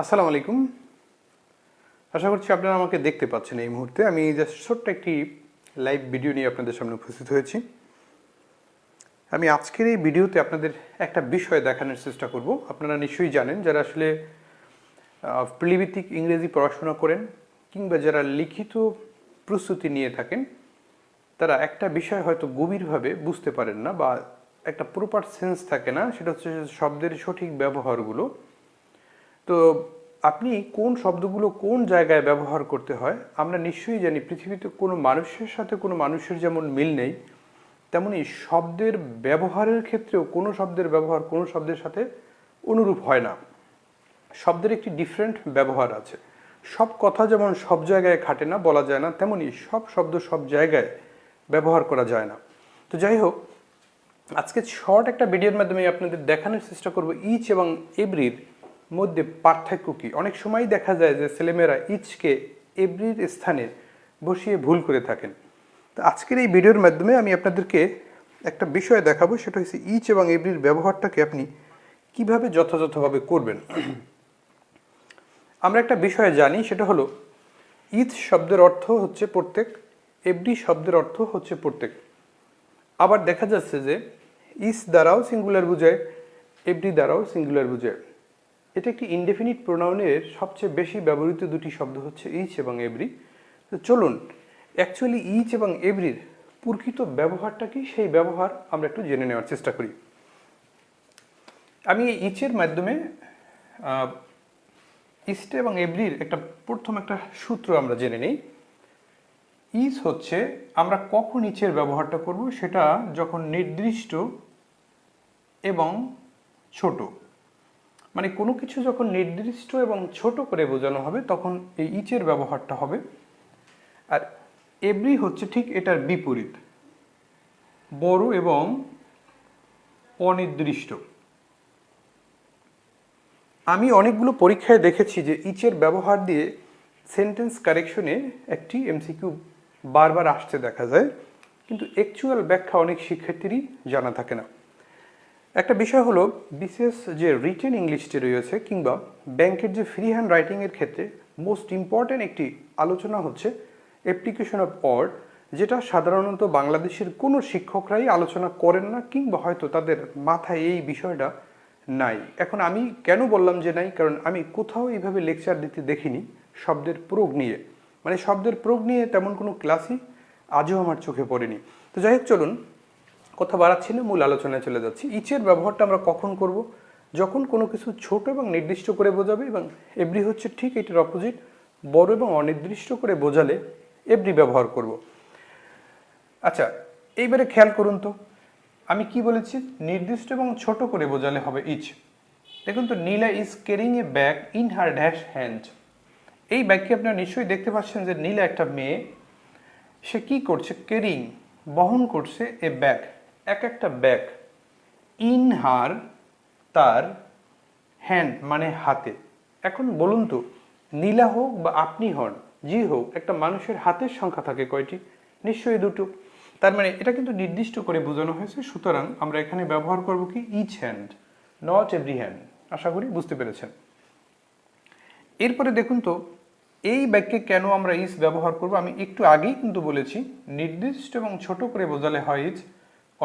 আসসালামু আলাইকুম। আশা করছি আপনারা আমাকে দেখতে পাচ্ছেন এই মুহূর্তে। আমি জাস্ট ছোট্ট একটি লাইভ ভিডিও নিয়ে আপনাদের সামনে উপস্থিত হয়েছি। আমি আজকের এই ভিডিওতে আপনাদের একটা বিষয় দেখানোর চেষ্টা করব। আপনারা নিশ্চয়ই জানেন যারা আসলে প্রিলিভিত্তিক ইংরেজি পড়াশোনা করেন কিংবা যারা লিখিত প্রস্তুতি নিয়ে থাকেন, তারা একটা বিষয় হয়তো গভীরভাবে বুঝতে পারেন না বা একটা প্রপার সেন্স থাকে না। সেটা হচ্ছে শব্দের সঠিক ব্যবহারগুলো। তো আপনি কোন শব্দগুলো কোন জায়গায় ব্যবহার করতে হয়? আমরা নিশ্চয়ই জানি পৃথিবীতে কোনো মানুষের সাথে কোনো মানুষের যেমন মিল নেই, তেমনি শব্দের ব্যবহারের ক্ষেত্রেও কোনো শব্দের ব্যবহার কোনো শব্দের সাথে অনুরূপ হয় না। শব্দের একটি ডিফারেন্ট ব্যবহার আছে। সব কথা যেমন সব জায়গায় খাটে না বলা যায় না, তেমনি সব শব্দ সব জায়গায় ব্যবহার করা যায় না। তো যাই হোক, আজকে শর্ট একটা ভিডিওর মাধ্যমে আপনাদের দেখানোর চেষ্টা করব ইচ এবং এভরির মধ্যে পার্থক্য কী? অনেক সময় দেখা যায় যে ছেলেমেয়েরা ইচকে এভরির স্থানে বসিয়ে ভুল করে থাকেন। তো আজকের এই ভিডিওর মাধ্যমে আমি আপনাদেরকে একটা বিষয় দেখাবো, সেটা হচ্ছে ইচ এবং এভরির ব্যবহারটাকে আপনি কীভাবে যথাযথভাবে করবেন। আমরা একটা বিষয় জানি, সেটা হলো ইচ শব্দের অর্থ হচ্ছে প্রত্যেক এভরি শব্দের অর্থ হচ্ছে প্রত্যেক। আবার দেখা যাচ্ছে যে ইস দ্বারাও সিঙ্গুলার বুঝায় এভরি দ্বারাও সিঙ্গুলার বোঝায়। এটা একটি ইনডেফিনিট প্রোনাউনের সবচেয়ে বেশি ব্যবহৃত দুটি শব্দ হচ্ছে ইচ এবং এভরি তো চলুন অ্যাকচুয়ালি ইচ এবং এভরির প্রকৃত ব্যবহারটা কি? সেই ব্যবহার আমরা একটু জেনে নেওয়ার চেষ্টা করি। আমি এই ইচের মাধ্যমে ইস্ট এবং এভরির একটা প্রথম একটা সূত্র আমরা জেনে নিই। ইজ হচ্ছে আমরা কখন ইচের ব্যবহারটা করব? সেটা যখন নির্দিষ্ট এবং ছোট। মানে কোনো কিছু যখন নির্দিষ্ট এবং ছোট করে বোঝানো হবে, তখন এই ইচের ব্যবহারটা হবে। আর এভরি হচ্ছে ঠিক এটার বিপরীত। বড় এবং অনির্দিষ্ট। আমি অনেকগুলো পরীক্ষায় দেখেছি যে ইচের ব্যবহার দিয়ে সেন্টেন্স কারেকশনে একটি এমসিকিউ বারবার আসতে দেখা যায়, কিন্তু অ্যাকচুয়াল ব্যাখ্যা অনেক শিক্ষার্থীরই জানা থাকে না। একটা বিষয় হলো, বিশেষ যে রিটেন ইংলিশটি রয়েছে কিংবা ব্যাংকের যে ফ্রি হ্যান্ড রাইটিংয়ের ক্ষেত্রে মোস্ট ইম্পর্ট্যান্ট একটি আলোচনা হচ্ছে অ্যাপ্লিকেশন অফ ওয়ার্ড যেটা সাধারণত বাংলাদেশের কোনো শিক্ষকরাই আলোচনা করেন না কিংবা হয়তো তাদের মাথায় এই বিষয়টা নাই। এখন আমি কেন বললাম যে নাই? কারণ আমি কোথাও এইভাবে লেকচার দিতে দেখিনি, শব্দের প্রোগ নিয়ে। মানে শব্দের প্রোগ নিয়ে তেমন কোনো ক্লাসই আজও আমার চোখে পড়েনি। তো যাই হোক, চলুন কথা বাড়াচ্ছি না, মূল আলোচনায় চলে যাচ্ছি। ইচের ব্যবহারটা আমরা কখন করব? যখন কোনো কিছু ছোট এবং নির্দিষ্ট করে বোঝাবে এবং এভরি হচ্ছে ঠিক এটির অপোজিট বড় এবং অনির্দিষ্ট করে বোঝালে এভরি ব্যবহার করব। আচ্ছা এইবারে খেয়াল করুন তো, আমি কি বলেছি? নির্দিষ্ট এবং ছোট করে বোঝালে হবে ইচ। দেখুন তো, Neela is carrying a bag in her dash hand এই ব্যাগকে আপনারা নিশ্চয়ই দেখতে পাচ্ছেন যে নীলা একটা মেয়ে, সে কি করছে? কেরিং বহন করছে এ ব্যাগ এক একটা ব্যাগ ইন হার তার হ্যান্ড মানে হাতে। এখন বলুন তো, নীলা হোক বা আপনি হন, জি হোক, একটা মানুষের হাতের সংখ্যা থাকে কয়টি? নিশ্চয়ই দুটো। তার মানে এটা কিন্তু নির্দিষ্ট করে বোঝানো হয়েছে, সুতরাং আমরা এখানে ব্যবহার করব কি? Each hand not every hand আশা করি বুঝতে পেরেছেন। এরপরে দেখুন তো, এই বাক্যে কেন আমরা ইজ ব্যবহার করব? আমি একটু আগেই কিন্তু বলেছি, নির্দিষ্ট এবং ছোট করে বোঝালে হয় ইজ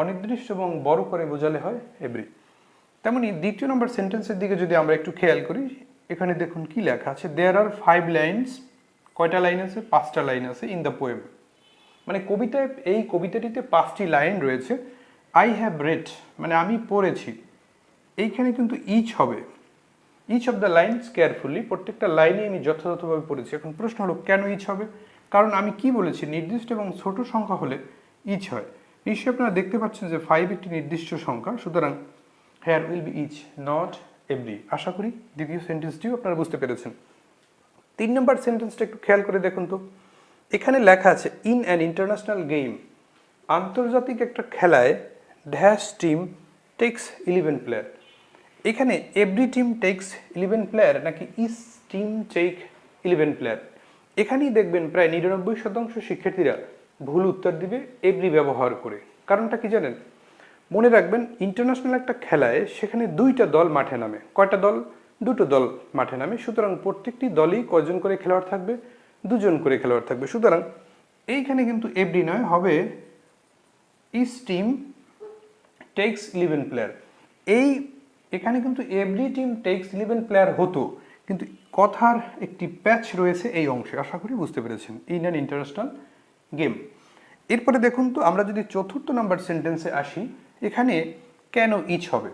অনির্দিষ্ট এবং বড় করে বোঝালে হয় এভরি তেমনি দ্বিতীয় নম্বর সেন্টেন্সের দিকে যদি আমরা একটু খেয়াল করি, এখানে দেখুন কি লেখা আছে দেয়ার আর ফাইভ লাইনস কয়টা লাইন আছে? পাঁচটা লাইন আছে ইন দ্য পোয়েম মানে কবিতায়, এই কবিতাটিতে পাঁচটি লাইন রয়েছে আই হ্যাভ রেড মানে আমি পড়েছি। এইখানে কিন্তু ইচ হবে। Each of the lines carefully প্রত্যেকটা লাইনে আমি যথাযথভাবে পড়েছি। এখন প্রশ্ন হলো, কেন ইচ হবে? কারণ আমি কি বলেছি? নির্দিষ্ট এবং ছোট সংখ্যা হলে ইচ হয়। নিশ্চয়ই আপনারা দেখতে পাচ্ছেন যে ফাইভ একটি নির্দিষ্ট সংখ্যা, সুতরাং here will be each not every আশা করি দ্বিতীয় সেন্টেন্সটিও আপনারা বুঝতে পেরেছেন। তিন নম্বর সেন্টেন্সটা একটু খেয়াল করে দেখুন তো। এখানে লেখা আছে ইন অ্যান ইন্টারন্যাশনাল গেম আন্তর্জাতিক একটা খেলায় dash team takes eleven player এখানে every team takes eleven player নাকি each team take eleven player এখানেই দেখবেন প্রায় নিরানব্বই শতাংশ শিক্ষার্থীরা ভুল উত্তর দিবে এভরি ব্যবহার করে। কারণটা কি জানেন? মনে রাখবেন ইন্টারন্যাশনাল একটা খেলায় সেখানে দুইটা দল মাঠে নামে। কয়টা দল? দুটো দল মাঠে নামে। সুতরাং প্রত্যেকটি দলই কয়জন করে খেলোয়াড় থাকবে? দুজন করে খেলোয়াড় থাকবে। সুতরাং এইখানে কিন্তু এফডি নয়, হবে each team takes eleven player এই, এখানে কিন্তু every team takes eleven player হতো। কিন্তু কথার একটি প্যাচ রয়েছে এই অংশে। আশা করি বুঝতে পেরেছেন। In an international game. এরপরে দেখুন তো, আমরা যদি চতুর্থ নাম্বার সেন্টেন্সে আসি, এখানে কেন ইচ হবে?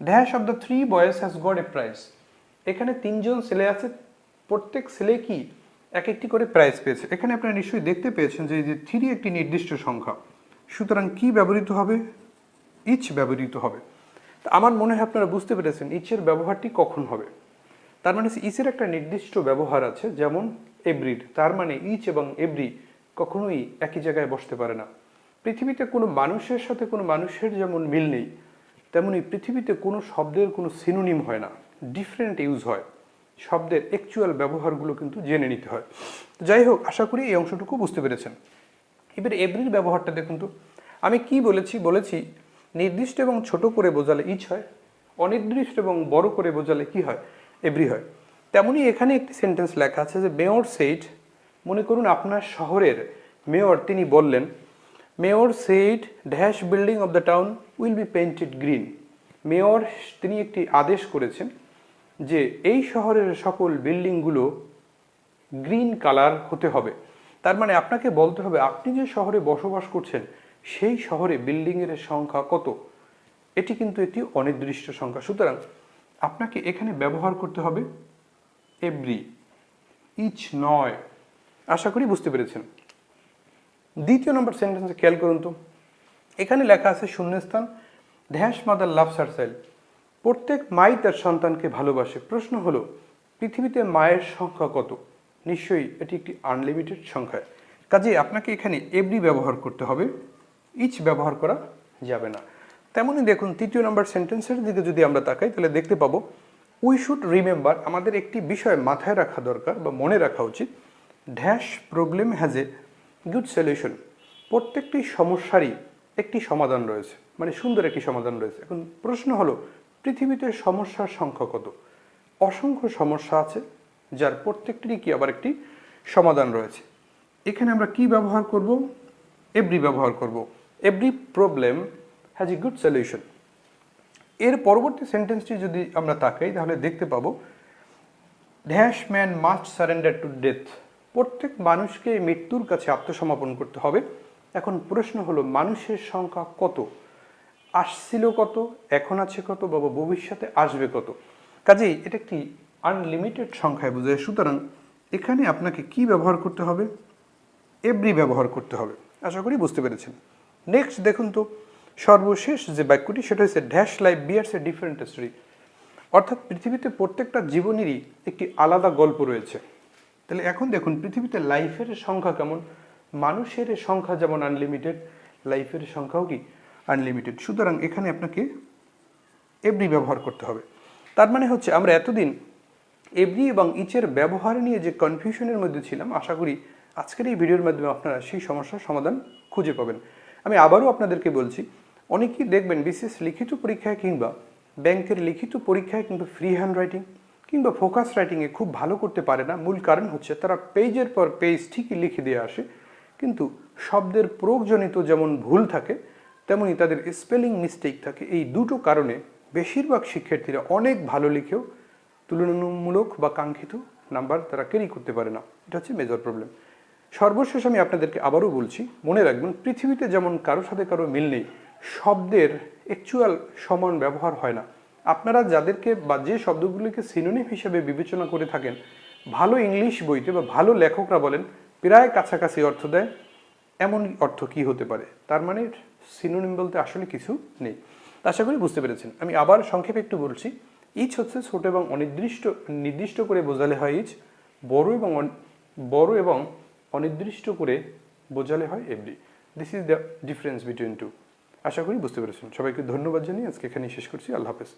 Dash of the three boys has got a prize এখানে তিনজন ছেলে আছে, প্রত্যেক ছেলে কি এক একটি করে প্রাইজ পেয়েছে। এখানে আপনারা নিশ্চয়ই দেখতে পেয়েছেন যে যে থ্রি একটি নির্দিষ্ট সংখ্যা। সুতরাং কি ব্যবহৃত হবে? ইচ ব্যবহৃত হবে। তা আমার মনে হয় আপনারা বুঝতে পেরেছেন ইচের ব্যবহারটি কখন হবে। তার মানে ইচের একটা নির্দিষ্ট ব্যবহার আছে, যেমন এভরির তার মানে ইচ এবং এভরি কখনোই একই জায়গায় বসতে পারে না। পৃথিবীতে কোনো মানুষের সাথে কোনো মানুষের যেমন মিল নেই, তেমনি পৃথিবীতে কোনো শব্দের কোনো সিনোনিম হয় না। ডিফারেন্ট ইউজ হয়। শব্দের অ্যাকচুয়াল ব্যবহারগুলো কিন্তু জেনে নিতে হয়। যাই হোক, আশা করি এই অংশটুকু বুঝতে পেরেছেন। এবার এভরির ব্যবহারটা দেখুন তো। আমি কি বলেছি? বলেছি, নির্দিষ্ট এবং ছোট করে বোঝালে ইচ হয়, অনির্দিষ্ট এবং বড় করে বোঝালে কি হয়? এভরি হয়। তেমনি এখানে একটি সেন্টেন্স লেখা আছে যে মেয়র সেইট মনে করুন আপনার শহরের মেয়র তিনি বললেন, mayor said dash building of the town will be painted green mayor তিনি একটি আদেশ করেছেন যে এই শহরের সকল বিল্ডিংগুলো গ্রিন কালার হতে হবে। তার মানে আপনাকে বলতে হবে, আপনি যে শহরে বসবাস করছেন, সেই শহরে বিল্ডিংয়ের সংখ্যা কত? এটি কিন্তু একটি অনির্দিষ্ট সংখ্যা। সুতরাং আপনাকে এখানে ব্যবহার করতে হবে এভরি ইচ নয়। আশা করি বুঝতে পেরেছেন। দ্বিতীয় নম্বর সেন্টেন্সে খেয়াল করুন তো। এখানে লেখা আছে শূন্যস্থান, ধ্যাস মাদার লাভ সারসাইল প্রত্যেক মাই তার সন্তানকে ভালোবাসে। প্রশ্ন হলো, পৃথিবীতে মায়ের সংখ্যা কত? নিশ্চয়ই এটি একটি আনলিমিটেড সংখ্যা। কাজে আপনাকে এখানে এভরি ব্যবহার করতে হবে। ইচ ব্যবহার করা যাবে না। তেমনই দেখুন, তৃতীয় নম্বর সেন্টেন্সের দিকে যদি আমরা তাকাই, তাহলে দেখতে পাবো উই শুড রিমেম্বার আমাদের একটি বিষয় মাথায় রাখা দরকার বা মনে রাখা উচিত। Dash problem has a good solution প্রত্যেকটি সমস্যারই একটি সমাধান রয়েছে। মানে সুন্দর একটি সমাধান রয়েছে। এখন প্রশ্ন হলো, পৃথিবীতে সমস্যার সংখ্যা কত? অসংখ্য সমস্যা আছে, যার প্রত্যেকটিরই কি আবার একটি সমাধান রয়েছে। এখানে আমরা কি ব্যবহার করব? এভরি ব্যবহার করব। Every problem has a good solution এর পরবর্তী সেন্টেন্সটি যদি আমরা তাকাই, তাহলে দেখতে পাবো dash man must surrender to death প্রত্যেক মানুষকে মৃত্যুর কাছে আত্মসমর্পণ করতে হবে। এখন প্রশ্ন হলো, মানুষের সংখ্যা কত? আসছিল কত? এখন আছে কত? বা ভবিষ্যতে আসবে কত? কাজেই এটা একটি আনলিমিটেড সংখ্যায় বোঝায়। সুতরাং এখানে আপনাকে কি ব্যবহার করতে হবে? এভরি ব্যবহার করতে হবে। আশা করি বুঝতে পেরেছেন। নেক্সট দেখুন তো, সর্বশেষ যে বাক্যটি, সেটা হচ্ছে dash life bears a different story অর্থাৎ পৃথিবীতে প্রত্যেকটা জীবনেরই একটি আলাদা গল্প রয়েছে। তাহলে এখন দেখুন, পৃথিবীতে লাইফের সংখ্যা কেমন? মানুষের সংখ্যা যেমন আনলিমিটেড লাইফের সংখ্যাও কি আনলিমিটেড সুতরাং এখানে আপনাকে এভরি ব্যবহার করতে হবে। তার মানে হচ্ছে আমরা এতদিন এভরি এবং ইচের ব্যবহার নিয়ে যে কনফিউশনের মধ্যে ছিলাম, আশা করি আজকের এই ভিডিওর মাধ্যমে আপনারা সেই সমস্যার সমাধান খুঁজে পাবেন। আমি আবারও আপনাদেরকে বলছি, অনেকেই দেখবেন বিশেষ লিখিত পরীক্ষায় কিংবা ব্যাংকের লিখিত পরীক্ষায় কিন্তু ফ্রি হ্যান্ড রাইটিং কিংবা ফোকাস রাইটিংয়ে খুব ভালো করতে পারে না। মূল কারণ হচ্ছে তারা পেজের পর পেজ ঠিকই লিখে দিয়ে আসে। কিন্তু শব্দের প্রয়োগজনিত যেমন ভুল থাকে, তেমনি তাদের স্পেলিং মিস্টেক থাকে। এই দুটো কারণে বেশিরভাগ শিক্ষার্থীরা অনেক ভালো লিখেও তুলনামূলক বা কাঙ্ক্ষিত নাম্বার তারা ক্যারি করতে পারে না। এটা হচ্ছে মেজর প্রবলেম সর্বশেষ আমি আপনাদেরকে আবারও বলছি, মনে রাখবেন, পৃথিবীতে যেমন কারোর সাথে কারও মিল নেই, শব্দের অ্যাকচুয়াল সমান ব্যবহার হয় না। আপনারা যাদেরকে বা যে শব্দগুলিকে সিনোনিম হিসেবে বিবেচনা করে থাকেন, ভালো ইংলিশ বইতে বা ভালো লেখকরা বলেন, প্রায় কাছাকাছি অর্থ দেয়, এমন অর্থ কি হতে পারে? তার মানে সিনোনিম বলতে আসলে কিছু নেই। আশা করি বুঝতে পেরেছেন। আমি আবার সংক্ষেপে একটু বলছি, ইচ হচ্ছে ছোট এবং অনির্দিষ্ট, নির্দিষ্ট করে বোঝালে হয় ইচ, বড় এবং বড় এবং অনির্দিষ্ট করে বোঝালে হয় every this is the difference between two আশা করি বুঝতে পেরেছেন। সবাইকে ধন্যবাদ জানিয়ে আজকে এখানেই শেষ করছি। আল্লাহ হাফেজ।